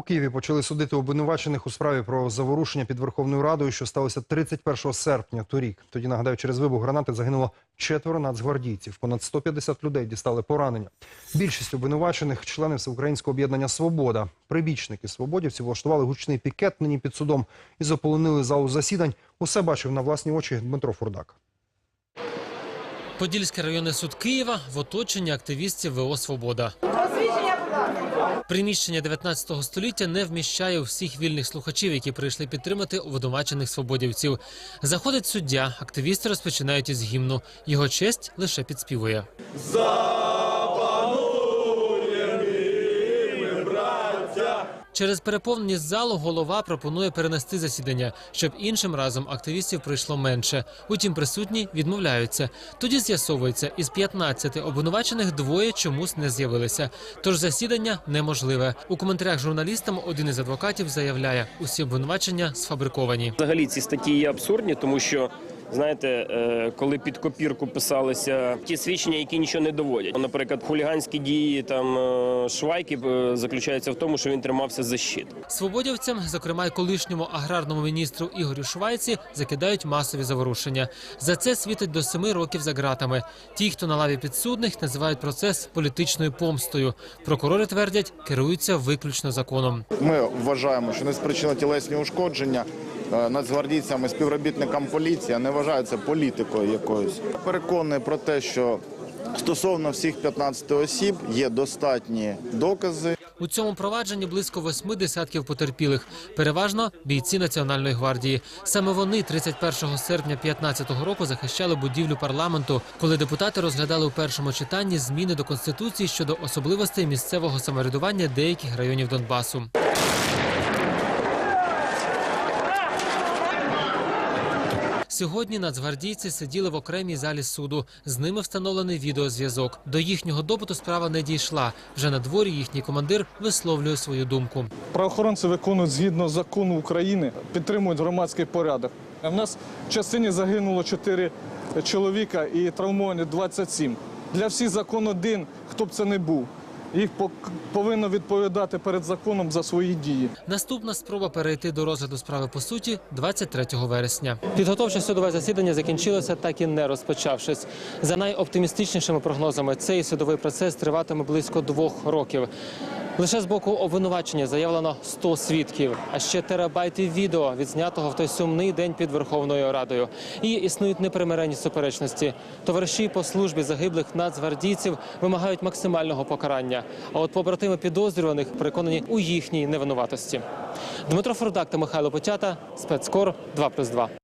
У Києві почали судити обвинувачених у справі про заворушення під Верховною Радою, що сталося 31 серпня торік. Тоді, нагадаю, через вибух гранати загинуло четверо нацгвардійців. Понад 150 людей дістали поранення. Більшість обвинувачених – члени Всеукраїнського об'єднання «Свобода». Прибічники свободівців влаштували гучний пікет нині під судом і заполонили залу засідань. Усе бачив на власні очі Дмитро Фурдак. Подільський районний суд Києва в оточенні активістів ВО «Свобода». Приміщення 19 століття не вміщає всіх вільних слухачів, які прийшли підтримати обвинувачених свободівців. Заходить суддя, активісти розпочинають із гімну. Його честь лише підспівує. Через переповненість залу голова пропонує перенести засідання, щоб іншим разом активістів прийшло менше. Утім, присутні відмовляються. Тоді з'ясовується, із 15 обвинувачених двоє чомусь не з'явилися. Тож засідання неможливе. У коментарях журналістам один із адвокатів заявляє, усі обвинувачення сфабриковані. Взагалі ці статті є абсурдні, тому що знаєте, е, коли під копірку писалися ті свідчення, які нічого не доводять. Наприклад, хуліганські дії там е, швайки е, заключаються в тому, що він тримався за щит. Свободівцям, зокрема й колишньому аграрному міністру Ігорю Швайці, закидають масові заворушення. За це світить до семи років за ґратами. Ті, хто на лаві підсудних, називають процес політичною помстою. Прокурори твердять, керуються виключно законом. Ми вважаємо, що не спричинено тілесні ушкодження нацгвардійцям і співробітникам поліції, а не вважаються політикою якоюсь. Переконаний про те, що стосовно всіх 15 осіб є достатні докази. У цьому провадженні близько восьми десятків потерпілих, переважно бійці Національної гвардії. Саме вони 31 серпня 2015 року захищали будівлю парламенту, коли депутати розглядали у першому читанні зміни до конституції щодо особливостей місцевого самоврядування деяких районів Донбасу. Сьогодні нацгвардійці сиділи в окремій залі суду. З ними встановлений відеозв'язок. До їхнього допиту справа не дійшла. Вже на дворі їхній командир висловлює свою думку. Правоохоронці виконують згідно закону України, підтримують громадський порядок. У нас в частині загинуло 4 чоловіка і травмовані 27. Для всіх закон один, хто б це не був. Їх повинно відповідати перед законом за свої дії. Наступна спроба перейти до розгляду справи по суті 23 вересня. Підготовче судове засідання закінчилося, так і не розпочавшись. За найоптимістичнішими прогнозами, цей судовий процес триватиме близько двох років. Лише з боку обвинувачення заявлено 100 свідків, а ще терабайти відео, відзнятого в той сумний день під Верховною Радою. І існують непримиренні суперечності. Товариші по службі загиблих нацгвардійців вимагають максимального покарання. А от побратими підозрюваних переконані у їхній невинуватості. Дмитро Фордак та Михайло Потята, спецкор 2+,2.